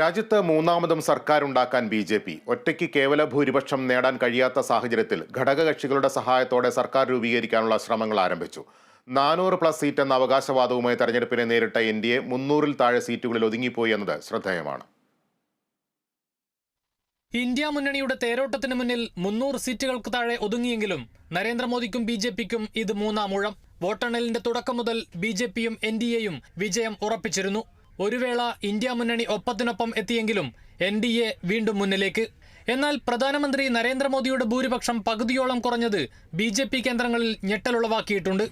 രാജ്യത്ത് മൂന്നാമതും സർക്കാരുണ്ടാക്കാൻ B J P. ഒറ്റയ്ക്ക് കേവല ഭൂരിപക്ഷം നേടാൻ കഴിയാത്ത സാഹചര്യത്തിൽ ഘടകകക്ഷികളുടെ സഹായത്തോടെ സർക്കാർ രൂപീകരിക്കാനുള്ള ശ്രമങ്ങൾ ആരംഭിച്ചു. നാനൂറ് പ്ലസ് സീറ്റ് എന്ന അവകാശവാദവുമായി തെരഞ്ഞെടുപ്പിനെ നേരിട്ട എൻ ഡി എ മുന്നൂറിൽ താഴെ സീറ്റുകളിൽ ഒതുങ്ങിപ്പോയി എന്നത് ശ്രദ്ധേയമാണ്. ഇന്ത്യ മുന്നണിയുടെ തേരോട്ടത്തിന് മുന്നിൽ മുന്നൂറ് സീറ്റുകൾക്ക് താഴെ ഒതുങ്ങിയെങ്കിലും നരേന്ദ്രമോദിക്കും ബി ജെ പിക്കും ഇത് മൂന്നാം ഊഴം വോട്ടെണ്ണലിന്റെ തുടക്കം മുതൽ ബി ജെ പിയും എൻ ഡി എയും വിജയം ഉറപ്പിച്ചിരുന്നു. ഒരു വേള ഇന്ത്യ മുന്നണി ഒപ്പത്തിനൊപ്പം എത്തിയെങ്കിലും എൻ ഡി എ വീണ്ടും മുന്നിലേക്ക്. എന്നാൽ പ്രധാനമന്ത്രി നരേന്ദ്രമോദിയുടെ ഭൂരിപക്ഷം പകുതിയോളം കുറഞ്ഞത് ബി ജെ പി കേന്ദ്രങ്ങളിൽ ഞെട്ടലുളവാക്കിയിട്ടുണ്ട്.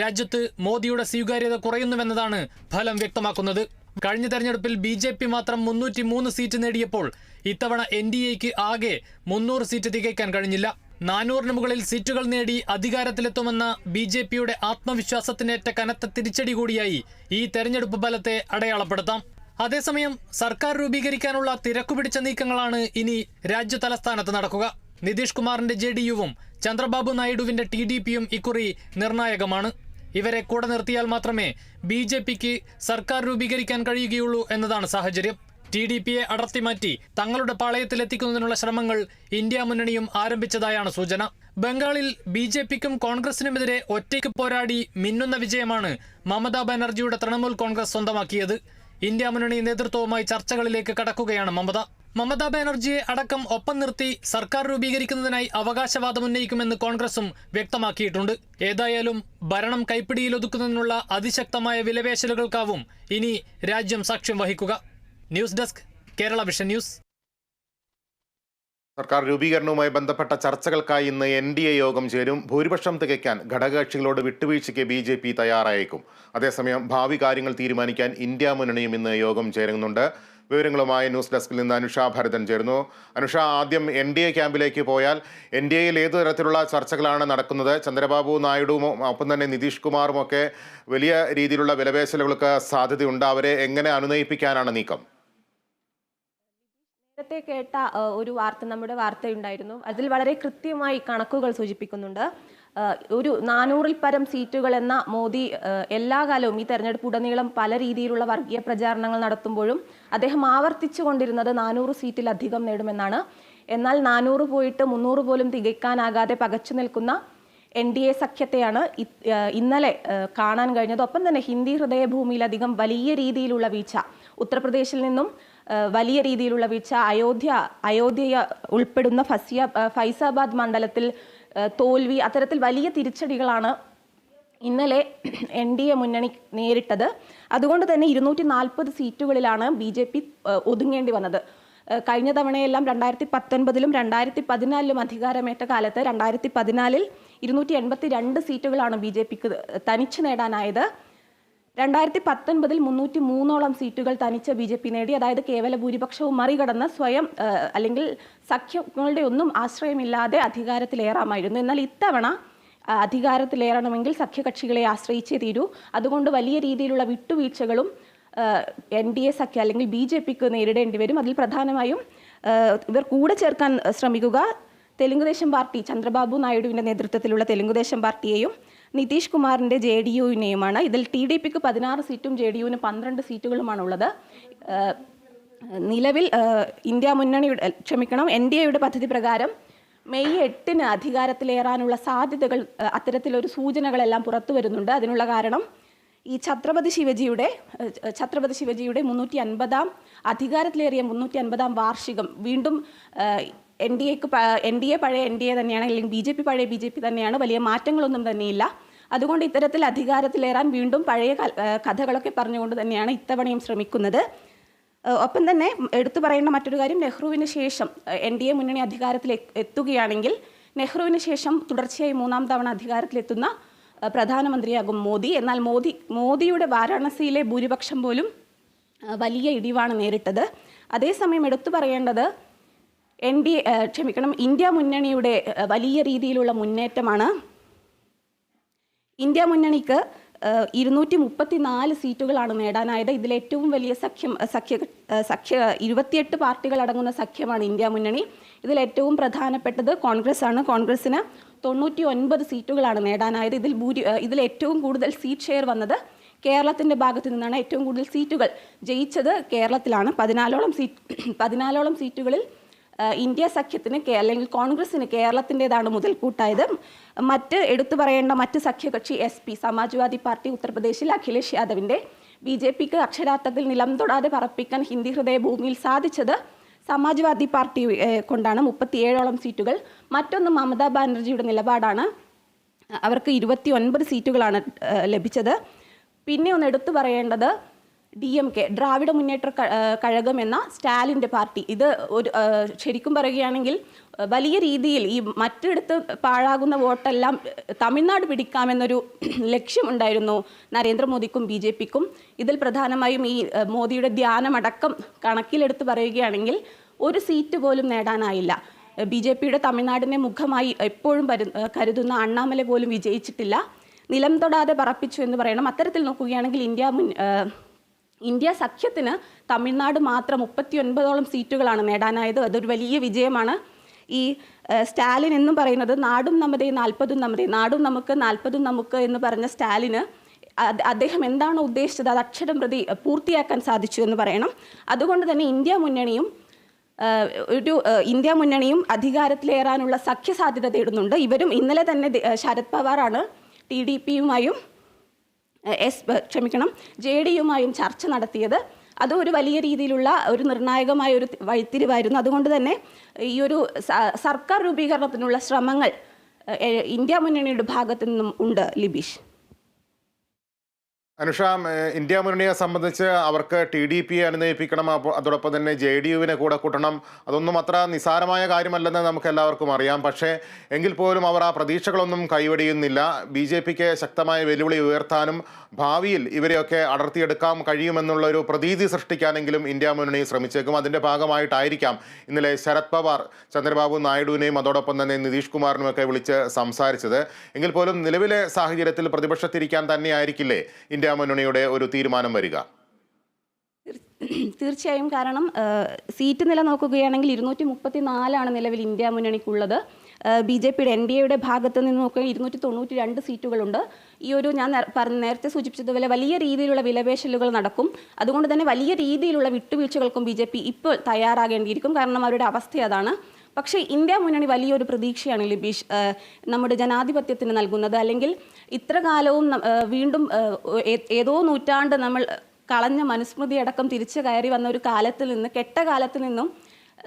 രാജ്യത്ത് മോദിയുടെ സ്വീകാര്യത കുറയുന്നുവെന്നതാണ് ഫലം വ്യക്തമാക്കുന്നത്. കഴിഞ്ഞ തെരഞ്ഞെടുപ്പിൽ ബി ജെ പി മാത്രം മുന്നൂറ്റി മൂന്ന് സീറ്റ് നേടിയപ്പോൾ ഇത്തവണ എൻ ഡി എക്ക് ആകെ മുന്നൂറ് സീറ്റ് തികയ്ക്കാൻ കഴിഞ്ഞില്ല. നാനൂറിന് മുകളിൽ സീറ്റുകൾ നേടി അധികാരത്തിലെത്തുമെന്ന ബി ജെ പിയുടെ ആത്മവിശ്വാസത്തിനേറ്റ കനത്ത തിരിച്ചടി കൂടിയായി ഈ തെരഞ്ഞെടുപ്പ് ഫലത്തെ അടയാളപ്പെടുത്താം. അതേസമയം സർക്കാർ രൂപീകരിക്കാനുള്ള തിരക്കുപിടിച്ച നീക്കങ്ങളാണ് ഇനി രാജ്യ തലസ്ഥാനത്ത് നടക്കുക. നിതീഷ് കുമാറിന്റെ ജെ ഡി യുവും ചന്ദ്രബാബു നായിഡുവിന്റെ ടി ഡി പിയും ഇക്കുറി നിർണായകമാണ്. ഇവരെ കൂടെ നിർത്തിയാൽ മാത്രമേ ബി സർക്കാർ രൂപീകരിക്കാൻ കഴിയുകയുള്ളൂ എന്നതാണ് സാഹചര്യം. ടി ഡി പിയെ അടർത്തിമാറ്റി തങ്ങളുടെ പാളയത്തിലെത്തിക്കുന്നതിനുള്ള ശ്രമങ്ങൾ ഇന്ത്യ മുന്നണിയും ആരംഭിച്ചതായാണ് സൂചന. ബംഗാളിൽ ബി ജെ പിക്കും കോൺഗ്രസിനുമെതിരെ ഒറ്റയ്ക്ക് പോരാടി മിന്നുന്ന വിജയമാണ് മമതാ ബാനർജിയുടെ തൃണമൂൽ കോൺഗ്രസ് സ്വന്തമാക്കിയത്. ഇന്ത്യ മുന്നണി നേതൃത്വവുമായി ചർച്ചകളിലേക്ക് കടക്കുകയാണ് മമത. മമതാ ബാനർജിയെ അടക്കം ഒപ്പം നിർത്തി സർക്കാർ രൂപീകരിക്കുന്നതിനായി അവകാശവാദം ഉന്നയിക്കുമെന്ന് കോൺഗ്രസും വ്യക്തമാക്കിയിട്ടുണ്ട്. ഏതായാലും ഭരണം കൈപ്പിടിയിലൊതുക്കുന്നതിനുള്ള അതിശക്തമായ വിലപേശലുകൾക്കാവും ഇനി രാജ്യം സാക്ഷ്യം വഹിക്കുക. News desk Kerala vision news. സർക്കാർ രൂപീകരണവുമായി ബന്ധപ്പെട്ട ചർച്ചകൾക്കായി ഇന്ന് എൻ ഡി എ യോഗം ചേരും. ഭൂരിപക്ഷം തികയ്ക്കാൻ ഘടകകക്ഷികളോട് വിട്ടുവീഴ്ചയ്ക്ക് ബി ജെ പി തയ്യാറായേക്കും. അതേസമയം ഭാവി കാര്യങ്ങൾ തീരുമാനിക്കാൻ ഇന്ത്യ മുന്നണിയും ഇന്ന് യോഗം ചേരുന്നുണ്ട്. വിവരങ്ങളുമായി ന്യൂസ് ഡെസ്കിൽ നിന്ന് അനുഷ ഭരതൻ ചേരുന്നു. അനുഷ ആദ്യം എൻ ഡി എ ക്യാമ്പിലേക്ക് പോയാൽ എൻ ഡി എയിൽ ഏതു തരത്തിലുള്ള ചർച്ചകളാണ് നടക്കുന്നത്? ചന്ദ്രബാബു നായിഡുവും ഒപ്പം തന്നെ നിതീഷ് കുമാറും ഒക്കെ വലിയ രീതിയിലുള്ള വിലപേശലുകൾക്ക് സാധ്യതയുണ്ട്. അവരെ എങ്ങനെ അനുനയിപ്പിക്കാനാണ് നീക്കം? നേരത്തെ കേട്ട ഒരു വാർത്ത നമ്മുടെ വാർത്തയുണ്ടായിരുന്നു. അതിൽ വളരെ കൃത്യമായി കണക്കുകൾ സൂചിപ്പിക്കുന്നുണ്ട്. ഒരു നാനൂറിൽ പരം സീറ്റുകൾ എന്ന മോദി എല്ലാ കാലവും ഈ തെരഞ്ഞെടുപ്പ് ഉടനീളം പല രീതിയിലുള്ള വർഗീയ പ്രചാരണങ്ങൾ നടത്തുമ്പോഴും അദ്ദേഹം ആവർത്തിച്ചു കൊണ്ടിരുന്നത് നാനൂറ് സീറ്റിലധികം നേടുമെന്നാണ്. എന്നാൽ നാനൂറ് പോയിട്ട് മുന്നൂറ് പോലും തികയ്ക്കാനാകാതെ പകച്ചു നിൽക്കുന്ന എൻ ഡി എ സഖ്യത്തെയാണ് ഇന്നലെ കാണാൻ കഴിഞ്ഞത്. ഒപ്പം തന്നെ ഹിന്ദി ഹൃദയഭൂമിയിലധികം വലിയ രീതിയിലുള്ള വീഴ്ച. ഉത്തർപ്രദേശിൽ നിന്നും വലിയ രീതിയിലുള്ള വീഴ്ച അയോധ്യ അയോധ്യ ഉൾപ്പെടുന്ന ഫസിയ ഫൈസാബാദ് മണ്ഡലത്തിൽ തോൽവി അത്തരത്തിൽ വലിയ തിരിച്ചടികളാണ് ഇന്നലെ എൻ ഡി എ മുന്നണി നേരിട്ടത്. അതുകൊണ്ട് തന്നെ ഇരുന്നൂറ്റി നാൽപ്പത് സീറ്റുകളിലാണ് ബി ജെ പി ഒതുങ്ങേണ്ടി വന്നത്. കഴിഞ്ഞ തവണയെല്ലാം രണ്ടായിരത്തി പത്തൊൻപതിലും രണ്ടായിരത്തി പതിനാലിലും അധികാരമേറ്റ കാലത്ത് രണ്ടായിരത്തി പതിനാലിൽ ഇരുന്നൂറ്റി എൺപത്തി രണ്ട് സീറ്റുകളാണ് ബി ജെ പിക്ക് തനിച്ച് നേടാനായത്. രണ്ടായിരത്തി പത്തൊൻപതിൽ മുന്നൂറ്റി മൂന്നോളം സീറ്റുകൾ തനിച്ച് ബി ജെ പി നേടി. അതായത് കേവല ഭൂരിപക്ഷവും മറികടന്ന് സ്വയം അല്ലെങ്കിൽ സഖ്യങ്ങളുടെ ഒന്നും ആശ്രയമില്ലാതെ അധികാരത്തിലേറാമായിരുന്നു. എന്നാൽ ഇത്തവണ അധികാരത്തിലേറണമെങ്കിൽ സഖ്യകക്ഷികളെ ആശ്രയിച്ചേ തീരൂ. അതുകൊണ്ട് വലിയ രീതിയിലുള്ള വിട്ടുവീഴ്ചകളും എൻ ഡി എ സഖ്യ അല്ലെങ്കിൽ ബി ജെ പിക്ക് നേരിടേണ്ടി വരും. അതിൽ പ്രധാനമായും ഇവർ കൂടെ ചേർക്കാൻ ശ്രമിക്കുക. തെലുങ്കുദേശം പാർട്ടി ചന്ദ്രബാബു നായിഡുവിന്റെ നേതൃത്വത്തിലുള്ള തെലുങ്കുദേശം പാർട്ടിയെയും നിതീഷ് കുമാറിന്റെ ജെ ഡി യുവിനെയുമാണ്. ഇതിൽ ടി ഡി പിക്ക് പതിനാറ് സീറ്റും ജെ ഡി യുവിന് പന്ത്രണ്ട് സീറ്റുകളുമാണ് ഉള്ളത് നിലവിൽ ഇന്ത്യ മുന്നണിയുടെ ക്ഷമിക്കണം എൻ ഡി എയുടെ പദ്ധതി പ്രകാരം മെയ് എട്ടിന് അധികാരത്തിലേറാനുള്ള സാധ്യതകൾ അത്തരത്തിലൊരു സൂചനകളെല്ലാം പുറത്തു വരുന്നുണ്ട്. അതിനുള്ള കാരണം ഈ ഛത്രപതി ശിവജിയുടെ ഛത്രപതി ശിവജിയുടെ മുന്നൂറ്റി അൻപതാം അധികാരത്തിലേറിയ മുന്നൂറ്റി അൻപതാം വാർഷികം. വീണ്ടും എൻ ഡി എക്ക് എൻ ഡി എ പഴയ എൻ ഡി എ തന്നെയാണ് അല്ലെങ്കിൽ ബി ജെ പി പഴയ ബി ജെ പി തന്നെയാണ് വലിയ മാറ്റങ്ങളൊന്നും തന്നെയില്ല. അതുകൊണ്ട് ഇത്തരത്തിൽ അധികാരത്തിലേറാൻ വീണ്ടും പഴയ കഥകളൊക്കെ പറഞ്ഞുകൊണ്ട് തന്നെയാണ് ഇത്തവണയും ശ്രമിക്കുന്നത്. ഒപ്പം തന്നെ എടുത്തു പറയേണ്ട മറ്റൊരു കാര്യം നെഹ്റുവിന് ശേഷം എൻ ഡി എ മുന്നണി അധികാരത്തിൽ എത്തുകയാണെങ്കിൽ നെഹ്റുവിന് ശേഷം തുടർച്ചയായി മൂന്നാം തവണ അധികാരത്തിലെത്തുന്ന പ്രധാനമന്ത്രിയാകും മോദി. എന്നാൽ മോദി മോദിയുടെ വാരാണസിയിലെ ഭൂരിപക്ഷം പോലും വലിയ ഇടിവാണ് നേരിട്ടത്. അതേസമയം എടുത്തു പറയേണ്ടത് എൻ ഡി ക്ഷമിക്കണം ഇന്ത്യ മുന്നണിയുടെ വലിയ രീതിയിലുള്ള മുന്നേറ്റമാണ്. ഇന്ത്യ മുന്നണിക്ക് ഇരുന്നൂറ്റി മുപ്പത്തി നാല് സീറ്റുകളാണ് നേടാനായത്. ഇതിൽ ഏറ്റവും വലിയ സഖ്യം സഖ്യ സഖ്യ ഇരുപത്തിയെട്ട് പാർട്ടികൾ അടങ്ങുന്ന സഖ്യമാണ് ഇന്ത്യ മുന്നണി. ഇതിൽ ഏറ്റവും പ്രധാനപ്പെട്ടത് കോൺഗ്രസ് ആണ് കോൺഗ്രസിന് തൊണ്ണൂറ്റി ഒൻപത് സീറ്റുകളാണ് നേടാനായത്. ഇതിൽ ഭൂരി ഇതിൽ ഏറ്റവും കൂടുതൽ സീറ്റ് ഷെയർ വന്നത് കേരളത്തിന്റെ ഭാഗത്തു നിന്നാണ് ഏറ്റവും കൂടുതൽ സീറ്റുകൾ ജയിച്ചത് കേരളത്തിലാണ്. പതിനാലോളം സീറ്റ് പതിനാലോളം സീറ്റുകളിൽ ഇന്ത്യ സഖ്യത്തിന് അല്ലെങ്കിൽ കോൺഗ്രസിന് കേരളത്തിന്റെതാണ് മുതൽക്കൂട്ടായത്. മറ്റ് എടുത്തു പറയേണ്ട മറ്റ് സഖ്യകക്ഷി എസ് പി സമാജ്വാദി പാർട്ടി ഉത്തർപ്രദേശിൽ അഖിലേഷ് യാദവിന്റെ ബി ജെ പിക്ക് അക്ഷരാർത്ഥത്തിൽ നിലം തൊടാതെ പറപ്പിക്കാൻ ഹിന്ദി ഹൃദയ ഭൂമിയിൽ സാധിച്ചത് സമാജ്വാദി പാർട്ടി കൊണ്ടാണ്. മുപ്പത്തിയേഴോളം സീറ്റുകൾ. മറ്റൊന്ന് മമതാ ബാനർജിയുടെ നിലപാടാണ്. അവർക്ക് ഇരുപത്തി ഒൻപത് സീറ്റുകളാണ് ലഭിച്ചത്. പിന്നെ ഒന്ന് എടുത്തു പറയേണ്ടത് ഡി എം കെ ദ്രാവിഡ മുന്നേറ്റ കഴകം എന്ന സ്റ്റാലിന്റെ പാർട്ടി. ഇത് ഒരു ശരിക്കും പറയുകയാണെങ്കിൽ വലിയ രീതിയിൽ ഈ മറ്റിടത്ത് പാഴാകുന്ന വോട്ടെല്ലാം തമിഴ്നാട് പിടിക്കാമെന്നൊരു ലക്ഷ്യമുണ്ടായിരുന്നു നരേന്ദ്രമോദിക്കും ബി ജെ പിക്കും. ഇതിൽ പ്രധാനമായും ഈ മോദിയുടെ ധ്യാനമടക്കം കണക്കിലെടുത്ത് പറയുകയാണെങ്കിൽ ഒരു സീറ്റ് പോലും നേടാനായില്ല. ബി ജെ പിയുടെ തമിഴ്നാടിനെ മുഖമായി എപ്പോഴും കരുതുന്ന അണ്ണാമല പോലും വിജയിച്ചിട്ടില്ല. നിലം തൊടാതെ പറപ്പിച്ചു എന്ന് പറയണം. അത്തരത്തിൽ നോക്കുകയാണെങ്കിൽ ഇന്ത്യ മുൻ ഇന്ത്യ സഖ്യത്തിന് തമിഴ്നാട് മാത്രം മുപ്പത്തി ഒൻപതോളം സീറ്റുകളാണ് നേടാനായത്. അതൊരു വലിയ വിജയമാണ്. ഈ സ്റ്റാലിൻ എന്നും പറയുന്നത് നാടും നമ്മുടെ നാൽപ്പതും നമ്മുടെ നാടും നമുക്ക് നാൽപ്പതും നമുക്ക് എന്ന് പറഞ്ഞ സ്റ്റാലിന് അദ്ദേഹം എന്താണ് ഉദ്ദേശിച്ചത് അത് അക്ഷരം പ്രതി പൂർത്തിയാക്കാൻ സാധിച്ചു എന്ന് പറയണം. അതുകൊണ്ട് തന്നെ ഇന്ത്യ മുന്നണിയും ഒരു ഇന്ത്യ മുന്നണിയും അധികാരത്തിലേറാനുള്ള സഖ്യസാധ്യത തേടുന്നുണ്ട്. ഇവരും ഇന്നലെ തന്നെ ശരത് പവാറാണ് ടി ഡി പിയുമായും എസ് ക്ഷമിക്കണം ജെ ഡി യുമായും ചർച്ച നടത്തിയത്. അത് ഒരു വലിയ രീതിയിലുള്ള ഒരു നിർണായകമായ ഒരു വഴിത്തിരിവായിരുന്നു. അതുകൊണ്ട് തന്നെ ഈ ഒരു സർക്കാർ രൂപീകരണത്തിനുള്ള ശ്രമങ്ങൾ ഇന്ത്യ മുന്നണിയുടെ ഭാഗത്തു നിന്നും ഉണ്ട് ലിബീഷ്. അനുഷ ഇന്ത്യ മുന്നണിയെ സംബന്ധിച്ച് അവർക്ക് ടി ഡി പിയെ അനുനയിപ്പിക്കണം അതോടൊപ്പം തന്നെ ജെ ഡി യുവിനെ കൂടെ കൂട്ടണം അതൊന്നും അത്ര നിസ്സാരമായ കാര്യമല്ലെന്ന് നമുക്ക് എല്ലാവർക്കും അറിയാം. പക്ഷേ എങ്കിൽ പോലും അവർ ആ പ്രതീക്ഷകളൊന്നും കൈവടിയുന്നില്ല. ബി ജെ പിക്ക് ശക്തമായ വെല്ലുവിളി ഉയർത്താനും ഭാവിയിൽ ഇവരെയൊക്കെ അടർത്തിയെടുക്കാൻ കഴിയുമെന്നുള്ള ഒരു പ്രതീതി സൃഷ്ടിക്കാനെങ്കിലും ഇന്ത്യ മുന്നണി ശ്രമിച്ചേക്കും. അതിന്റെ ഭാഗമായിട്ടായിരിക്കാം ഇന്നലെ ശരത് പവാർ ചന്ദ്രബാബു നായിഡുവിനെയും അതോടൊപ്പം തന്നെ നിതീഷ് കുമാറിനുമൊക്കെ വിളിച്ച് സംസാരിച്ചത്. എങ്കിൽ പോലും നിലവിലെ സാഹചര്യത്തിൽ പ്രതിപക്ഷത്തിരിക്കാൻ തന്നെയായിരിക്കില്ലേ ഇന്ത്യ മുന്നണിയുടെ ഒരു തീരുമാനം വരിക. തീർച്ചയായും കാരണം സീറ്റ് നില നോക്കുകയാണെങ്കിൽ ഇരുന്നൂറ്റി മുപ്പത്തി നാലാണ് നിലവിൽ ഇന്ത്യ മുന്നണിക്കുള്ളത്. ബി ജെ പിയുടെ എൻ ഡി എയുടെ ഭാഗത്ത് നിന്ന് നോക്കുകയാണെങ്കിൽ ഇരുന്നൂറ്റി തൊണ്ണൂറ്റി രണ്ട് സീറ്റുകളുണ്ട്. ഈ ഒരു ഞാൻ നേരത്തെ സൂചിപ്പിച്ചതുപോലെ വലിയ രീതിയിലുള്ള വിലപേശലുകൾ നടക്കും. അതുകൊണ്ട് തന്നെ വലിയ രീതിയിലുള്ള വിട്ടുവീഴ്ചകൾക്കും ബി ജെ പി ഇപ്പോൾ തയ്യാറാകേണ്ടിയിരിക്കും. കാരണം അവരുടെ അവസ്ഥ അതാണ്. പക്ഷേ ഇന്ത്യ മുന്നണി വലിയൊരു പ്രതീക്ഷയാണ് ലിബീഷ് നമ്മുടെ ജനാധിപത്യത്തിന് നൽകുന്നത്. അല്ലെങ്കിൽ ഇത്ര കാലവും വീണ്ടും ഏതോ നൂറ്റാണ്ട് നമ്മൾ കളഞ്ഞ മനുസ്മൃതി അടക്കം തിരിച്ചു കയറി വന്ന ഒരു കാലത്തിൽ നിന്ന് കെട്ട കാലത്തിൽ നിന്നും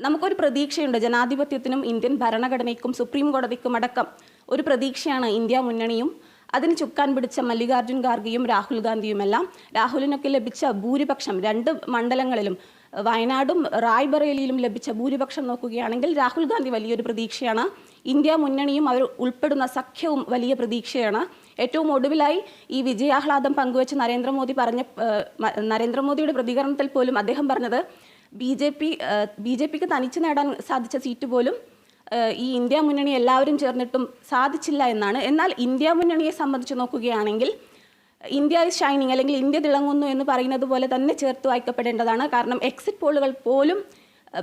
നമുക്കൊരു പ്രതീക്ഷയുണ്ട്. ജനാധിപത്യത്തിനും ഇന്ത്യൻ ഭരണഘടനയ്ക്കും സുപ്രീം കോടതിക്കും അടക്കം ഒരു പ്രതീക്ഷയാണ് ഇന്ത്യ മുന്നണിയും അതിന് ചുക്കാൻ പിടിച്ച മല്ലികാർജുൻ ഖാർഗെയും രാഹുൽ ഗാന്ധിയുമെല്ലാം. രാഹുലിനൊക്കെ ലഭിച്ച ഭൂരിപക്ഷം രണ്ട് മണ്ഡലങ്ങളിലും വയനാടും റായ്ബറേലിയിലും ലഭിച്ച ഭൂരിപക്ഷം നോക്കുകയാണെങ്കിൽ രാഹുൽ ഗാന്ധി വലിയൊരു പ്രതീക്ഷയാണ്. ഇന്ത്യ മുന്നണിയും അവർ ഉൾപ്പെടുന്ന സഖ്യവും വലിയ പ്രതീക്ഷയാണ്. ഏറ്റവും ഒടുവിലായി ഈ വിജയാഹ്ലാദം പങ്കുവച്ച് നരേന്ദ്രമോദി പറഞ്ഞ നരേന്ദ്രമോദിയുടെ പ്രതികരണത്തിൽ പോലും അദ്ദേഹം പറഞ്ഞത് B J P B J പിക്ക് തനിച്ച് നേടാൻ സാധിച്ച സീറ്റ് പോലും ഈ ഇന്ത്യ മുന്നണി എല്ലാവരും ചേർന്നിട്ടും സാധിച്ചില്ല എന്നാണ്. എന്നാൽ ഇന്ത്യ മുന്നണിയെ സംബന്ധിച്ച് നോക്കുകയാണെങ്കിൽ ഇന്ത്യ ഇസ് ഷൈനിങ് അല്ലെങ്കിൽ ഇന്ത്യ തിളങ്ങുന്നു എന്ന് പറയുന്നത് പോലെ തന്നെ ചേർത്ത് വായിക്കപ്പെടേണ്ടതാണ്. കാരണം എക്സിറ്റ് പോളുകൾ പോലും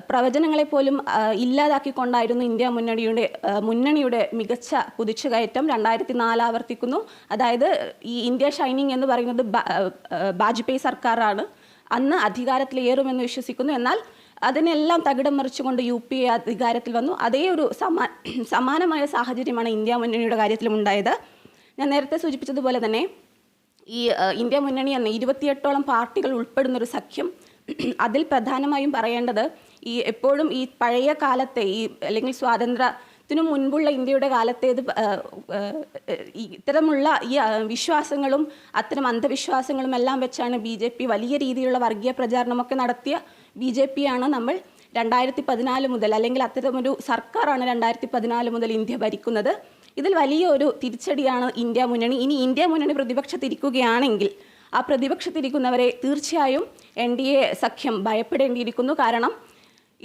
പ്രവചനങ്ങളെ പോലും ഇല്ലാതാക്കിക്കൊണ്ടായിരുന്നു ഇന്ത്യ മുന്നണിയുടെ മുന്നണിയുടെ മികച്ച കുതിച്ചുകയറ്റം രണ്ടായിരത്തി നാല് ആവർത്തിക്കുന്നു. അതായത് ഈ ഇന്ത്യ ഷൈനിങ് എന്ന് പറയുന്നത് വാജ്പേയി സർക്കാരാണ്. അന്ന് അധികാരത്തിലേറുമെന്ന് വിശ്വസിക്കുന്നു. എന്നാൽ അതിനെല്ലാം തകിടം മറിച്ചുകൊണ്ട് യു പി എ അധികാരത്തിൽ വന്നു. അതേ ഒരു സമാ സമാനമായ സാഹചര്യമാണ് ഇന്ത്യ മുന്നണിയുടെ കാര്യത്തിലും ഉണ്ടായത്. ഞാൻ നേരത്തെ സൂചിപ്പിച്ചതുപോലെ തന്നെ ഈ ഇന്ത്യ മുന്നണി എന്ന ഇരുപത്തിയെട്ടോളം പാർട്ടികൾ ഉൾപ്പെടുന്ന ഒരു സഖ്യം അതിൽ പ്രധാനമായും പറയേണ്ടത് ഈ എപ്പോഴും ഈ പഴയ കാലത്തെ ഈ അല്ലെങ്കിൽ സ്വാതന്ത്ര്യത്തിനു മുൻപുള്ള ഇന്ത്യയുടെ കാലത്തേത് ഇത്തരമുള്ള ഈ വിശ്വാസങ്ങളും അത്തരം അന്ധവിശ്വാസങ്ങളും എല്ലാം വെച്ചാണ് ബി ജെ പി വലിയ രീതിയിലുള്ള വർഗീയ പ്രചാരണമൊക്കെ നടത്തിയ ബി ജെ പിയാണ് നമ്മൾ രണ്ടായിരത്തി പതിനാല് മുതൽ അല്ലെങ്കിൽ അത്തരമൊരു സർക്കാരാണ് രണ്ടായിരത്തി പതിനാല് മുതൽ ഇന്ത്യ ഭരിക്കുന്നത്. ഇതിൽ വലിയൊരു തിരിച്ചടിയാണ് ഇന്ത്യ മുന്നണി. ഇനി ഇന്ത്യ മുന്നണി പ്രതിപക്ഷത്തിരിക്കുകയാണെങ്കിൽ ആ പ്രതിപക്ഷത്തിരിക്കുന്നവരെ തീർച്ചയായും എൻ ഡി എ സഖ്യം ഭയപ്പെടേണ്ടിയിരിക്കുന്നു. കാരണം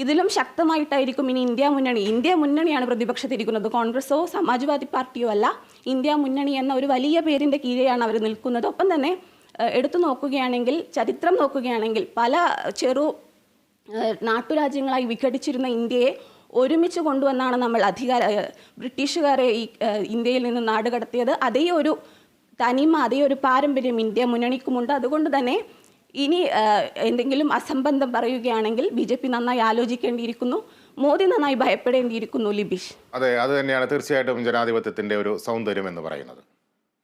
ഇതിലും ശക്തമായിട്ടായിരിക്കും ഇനി ഇന്ത്യ മുന്നണി. ഇന്ത്യ മുന്നണിയാണ് പ്രതിപക്ഷത്തിരിക്കുന്നത്. കോൺഗ്രസോ സമാജ്വാദി പാർട്ടിയോ അല്ല. ഇന്ത്യ മുന്നണി എന്ന ഒരു വലിയ പേരിന്റെ കീഴെയാണ് അവർ നിൽക്കുന്നത്. ഒപ്പം തന്നെ എടുത്തു നോക്കുകയാണെങ്കിൽ ചരിത്രം നോക്കുകയാണെങ്കിൽ പല ചെറു നാട്ടുരാജ്യങ്ങളായി വിഘടിച്ചിരുന്ന ഇന്ത്യയെ ഒരുമിച്ച് കൊണ്ടുവന്നാണ് നമ്മൾ അധികാര ബ്രിട്ടീഷുകാരെ ഈ ഇന്ത്യയിൽ നിന്ന് നാട് കടത്തിയത്. അതേ ഒരു തനിമ അതേ ഒരു പാരമ്പര്യം ഇന്ത്യ മുന്നണിക്കുമുണ്ട്. അതുകൊണ്ട് തന്നെ ഇനി എന്തെങ്കിലും അസംബന്ധം പറയുകയാണെങ്കിൽ ബി ജെ പി നന്നായി ആലോചിക്കേണ്ടിയിരിക്കുന്നു. മോദി നന്നായി ഭയപ്പെടേണ്ടിയിരിക്കുന്നു ലിബിഷ്. അതെ അത് തന്നെയാണ് തീർച്ചയായിട്ടും ജനാധിപത്യത്തിന്റെ ഒരു സൗന്ദര്യം എന്ന് പറയുന്നത്.